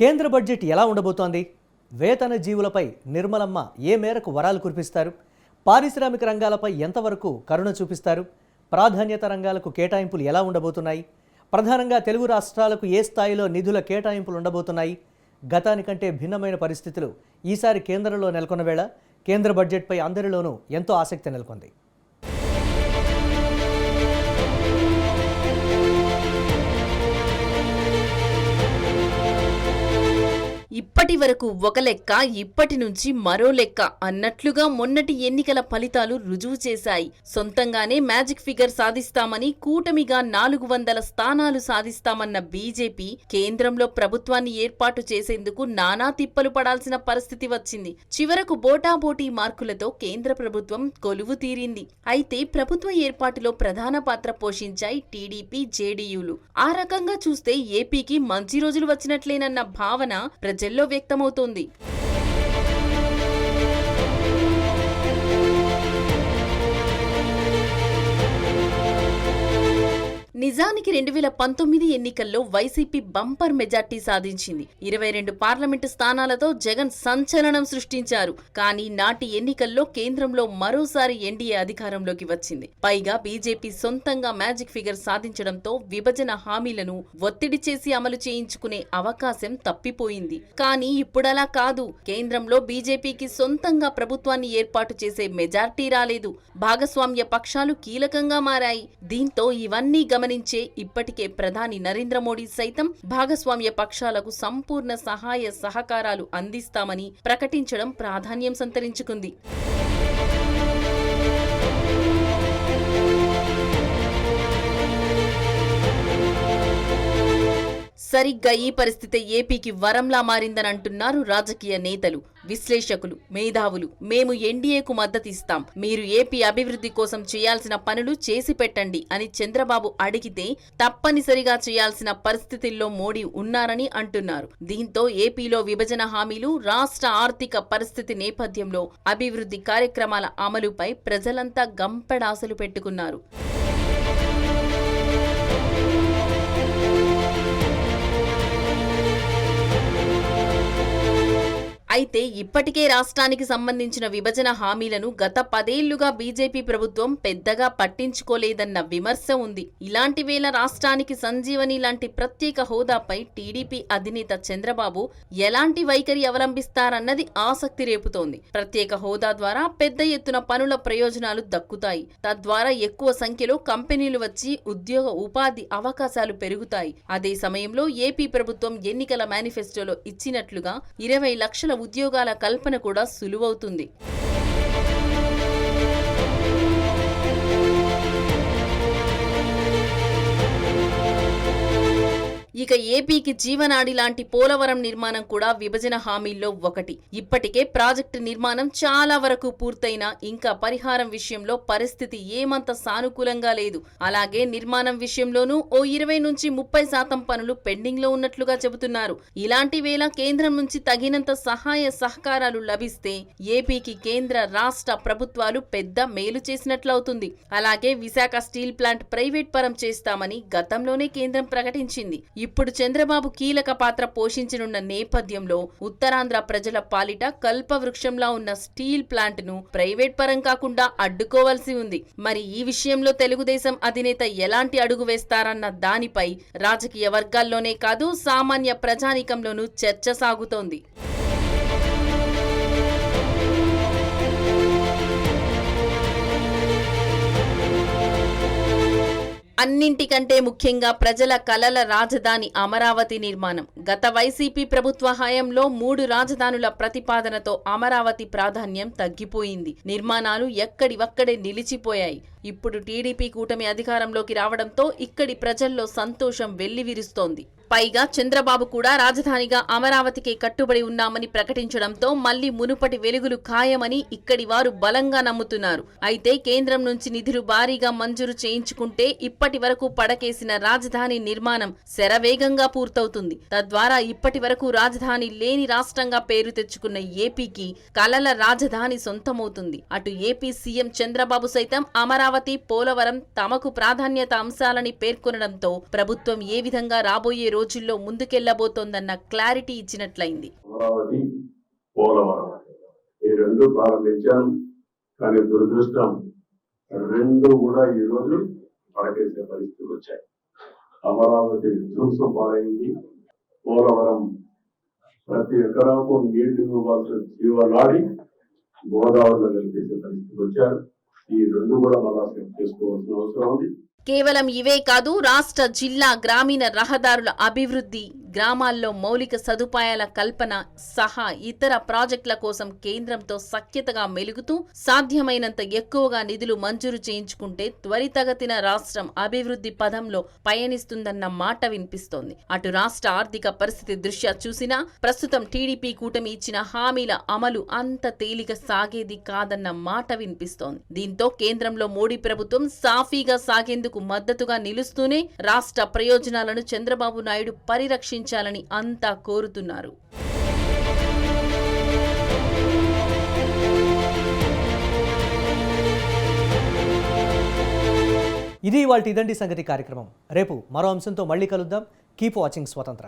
కేంద్ర బడ్జెట్ ఎలా ఉండబోతోంది? వేతన జీవులపై నిర్మలమ్మ ఏ మేరకు వరాలు కురిపిస్తారు? పారిశ్రామిక రంగాలపై ఎంతవరకు కరుణ చూపిస్తారు? ప్రాధాన్యత రంగాలకు కేటాయింపులు ఎలా ఉండబోతున్నాయి? ప్రధానంగా తెలుగు రాష్ట్రాలకు ఏ స్థాయిలో నిధుల కేటాయింపులు ఉండబోతున్నాయి? గతానికంటే భిన్నమైన పరిస్థితులు ఈసారి కేంద్రంలో నెలకొన్న వేళ కేంద్ర బడ్జెట్పై అందరిలోనూ ఎంతో ఆసక్తి నెలకొంది. అప్పటి వరకు ఒక లెక్క ఇప్పటి నుంచి మరో లెక్క అన్నట్లుగా మొన్నటి ఎన్నికల ఫలితాలు రుజువు చేశాయి. సొంతంగానే మ్యాజిక్ ఫిగర్ సాధిస్తామని కూటమిగా నాలుగు వందల స్థానాలు సాధిస్తామన్న బీజేపీ కేంద్రంలో ప్రభుత్వాన్ని ఏర్పాటు చేసేందుకు నానా తిప్పలు పడాల్సిన పరిస్థితి వచ్చింది. చివరకు బోటాబోటీ మార్కులతో కేంద్ర ప్రభుత్వం కొలువు తీరింది. అయితే ప్రభుత్వ ఏర్పాటులో ప్రధాన పాత్ర పోషించాయి టీడీపీ జేడీయూలు. ఆ రకంగా చూస్తే ఏపీకి మంచి రోజులు వచ్చినట్లేనన్న భావన ప్రజల్లో వ్యక్తమవుతోంది. నిజానికి రెండు వేల పంతొమ్మిది ఎన్నికల్లో వైసీపీ బంపర్ మెజార్టీ సాధించింది. ఇరవై రెండు పార్లమెంటు స్థానాలతో జగన్ సంచలనం సృష్టించారు. కానీ నాటి ఎన్నికల్లో కేంద్రంలో మరోసారి ఎన్డీఏ అధికారంలోకి వచ్చింది. పైగా బీజేపీ సొంతంగా మ్యాజిక్ ఫిగర్ సాధించడంతో విభజన హామీలను ఒత్తిడి చేసి అమలు చేయించుకునే అవకాశం తప్పిపోయింది. కానీ ఇప్పుడలా కాదు. కేంద్రంలో బీజేపీకి సొంతంగా ప్రభుత్వాన్ని ఏర్పాటు చేసే మెజార్టీ రాలేదు. భాగస్వామ్య పక్షాలు కీలకంగా మారాయి. దీంతో ఇవన్నీ గమనించి ఇప్పటికే ప్రధాని నరేంద్ర మోడీ సైతం భాగస్వామ్య పక్షాలకు సంపూర్ణ సహాయ సహకారాలు అందిస్తామని ప్రకటించడం ప్రాధాన్యం సంతరించుకుంది. సరిగ్గా ఈ పరిస్థితి ఏపీకి వరంలా మారిందని అంటున్నారు రాజకీయ నేతలు విశ్లేషకులు మేధావులు. మేము ఎన్డీఏకు మద్దతిస్తాం. మీరు ఏపీ అభివృద్ధి కోసం చేయాల్సిన పనులు చేసి పెట్టండి అని చంద్రబాబు అడిగితే తప్పనిసరిగా చేయాల్సిన పరిస్థితుల్లో మోడీ ఉన్నారని అంటున్నారు. దీంతో ఏపీలో విభజన హామీలు రాష్ట్ర ఆర్థిక పరిస్థితి నేపథ్యంలో అభివృద్ధి కార్యక్రమాల అమలుపై ప్రజలంతా గంపెడాసలు పెట్టుకున్నారు. అయితే ఇప్పటికే రాష్ట్రానికి సంబంధించిన విభజన హామీలను గత పదేళ్ళుగా బీజేపీ ప్రభుత్వం పెద్దగా పట్టించుకోలేదన్న విమర్శ ఉంది. ఇలాంటి వేళ రాష్ట్రానికి సంజీవని లాంటి ప్రత్యేక హోదాపై టీడీపీ అధినేత చంద్రబాబు ఎలాంటి వైఖరి అవలంబిస్తారన్నది ఆసక్తి రేపుతోంది. ప్రత్యేక హోదా ద్వారా పెద్ద ఎత్తున పనుల ప్రయోజనాలు దక్కుతాయి. తద్వారా ఎక్కువ సంఖ్యలో కంపెనీలు వచ్చి ఉద్యోగ ఉపాధి అవకాశాలు పెరుగుతాయి. అదే సమయంలో ఏపీ ప్రభుత్వం ఎన్నికల మేనిఫెస్టోలో ఇచ్చినట్లుగా ఇరవై లక్షల ఉద్యోగాల కల్పన కూడా సులువవుతుంది. ఇక ఏపీకి జీవనాడి లాంటి పోలవరం నిర్మాణం కూడా విభజన హామీల్లో ఒకటి. ఇప్పటికే ప్రాజెక్టు నిర్మాణం చాలా వరకు పూర్తయినా ఇంకా పరిహారం విషయంలో పరిస్థితి ఏమంత సానుకూలంగా లేదు. అలాగే నిర్మాణం విషయంలోనూ ఓ ఇరవై నుంచి ముప్పై శాతం పనులు పెండింగ్లో ఉన్నట్లుగా చెబుతున్నారు. ఇలాంటి వేళ కేంద్రం నుంచి తగినంత సహాయ సహకారాలు లభిస్తే ఏపీకి కేంద్ర రాష్ట్ర ప్రభుత్వాలు పెద్ద మేలు చేసినట్లవుతుంది అలాగే విశాఖ స్టీల్ ప్లాంట్ ప్రైవేట్ పరం చేస్తామని గతంలోనే కేంద్రం ప్రకటించింది. ఇప్పుడు ఇప్పుడు చంద్రబాబు కీలక పాత్ర పోషించనున్న నేపథ్యంలో ఉత్తరాంధ్ర ప్రజల పాలిట కల్పవృక్షంలా ఉన్న స్టీల్ ప్లాంట్ను ప్రైవేట్ పరం కాకుండా అడ్డుకోవాల్సి ఉంది. మరి ఈ విషయంలో తెలుగుదేశం అధినేత ఎలాంటి అడుగు వేస్తారన్న దానిపై రాజకీయ వర్గాల్లోనే కాదు సామాన్య ప్రజానీకంలోనూ చర్చ సాగుతోంది. అన్నింటికంటే ముఖ్యంగా ప్రజల కలల రాజధాని అమరావతి నిర్మాణం. గత వైసీపీ ప్రభుత్వ హయాంలో మూడు రాజధానుల ప్రతిపాదనతో అమరావతి ప్రాధాన్యం తగ్గిపోయింది. నిర్మాణాలు ఎక్కడివక్కడే నిలిచిపోయాయి. ఇప్పుడు టీడీపీ కూటమి అధికారంలోకి రావడంతో ఇక్కడి ప్రజల్లో సంతోషం వెల్లివిరుస్తోంది. పైగా చంద్రబాబు కూడా రాజధానిగా అమరావతికే కట్టుబడి ఉన్నామని ప్రకటించడంతో మళ్ళీ మునుపటి వెలుగులు ఖాయమని ఇక్కడి వారు బలంగా నమ్ముతున్నారు. అయితే కేంద్రం నుంచి నిధులు భారీగా మంజూరు చేయించుకుంటే ఇప్పటి వరకు పడకేసిన రాజధాని నిర్మాణం శరవేగంగా పూర్తవుతుంది. తద్వారా ఇప్పటి వరకు రాజధాని లేని రాష్ట్రంగా పేరు తెచ్చుకున్న ఏపీకి కలల రాజధాని సొంతమవుతుంది. అటు ఏపీ సీఎం చంద్రబాబు సైతం అమరావతి పోలవరం తమకు ప్రాధాన్యత అంశాలని పేర్కొనడంతో ప్రభుత్వం ఏ విధంగా రాబోయే రోజుల్లో ముందుకెళ్ళబోతోందన్న క్లారిటీ ఇచ్చినట్లయింది. అమరావతి పోలవరం. ఈ రెండు ప్రారంభించాను కానీ దురదృష్టం రెండు కూడా ఈ రోజు పడకేసే పరిస్థితులు వచ్చాయి. అమరావతి విధ్వంసం పాలైంది. పోలవరం ప్రతి ఎకరాకు నీళ్ళు ఇవ్వాల్సిన జీవనాడి గోదావరిలో కలిపేసే పరిస్థితులు వచ్చారు. ఈ రెండు కూడా మళ్ళా సెట్ చేసుకోవాల్సిన అవసరం ఉంది. కేవలం ఇవే కాదు రాష్ట్ర జిల్లా గ్రామీణ రహదారుల అభివృద్ధి. గ్రామాల్లో మౌలిక సదుపాయాల కల్పన సహా ఇతర ప్రాజెక్టుల కోసం కేంద్రంతో సఖ్యతగా మెలుగుతూ సాధ్యమైనంత ఎక్కువగా నిధులు మంజూరు చేయించుకుంటే త్వరితగతిన రాష్ట్రం అభివృద్ధి పదంలో పయనిస్తుందన్న మాట వినిపిస్తోంది. అటు రాష్ట్ర ఆర్థిక పరిస్థితి దృష్ట్యా చూసినా ప్రస్తుతం టీడీపీ కూటమి ఇచ్చిన హామీల అమలు అంత తేలిక సాగేది కాదన్న మాట వినిపిస్తోంది. దీంతో కేంద్రంలో మోడీ ప్రభుత్వం సాఫీగా సాగేందుకు మద్దతుగా నిలుస్తూనే రాష్ట్ర ప్రయోజనాలను చంద్రబాబు నాయుడు పరిరక్షించాలని అంతా కోరుతున్నారు. ఇది వాళ్ళ ఇదండి సంగతి కార్యక్రమం. రేపు మరో అంశంతో మళ్ళీ కలుద్దాం. కీప్ వాచింగ్ స్వతంత్ర.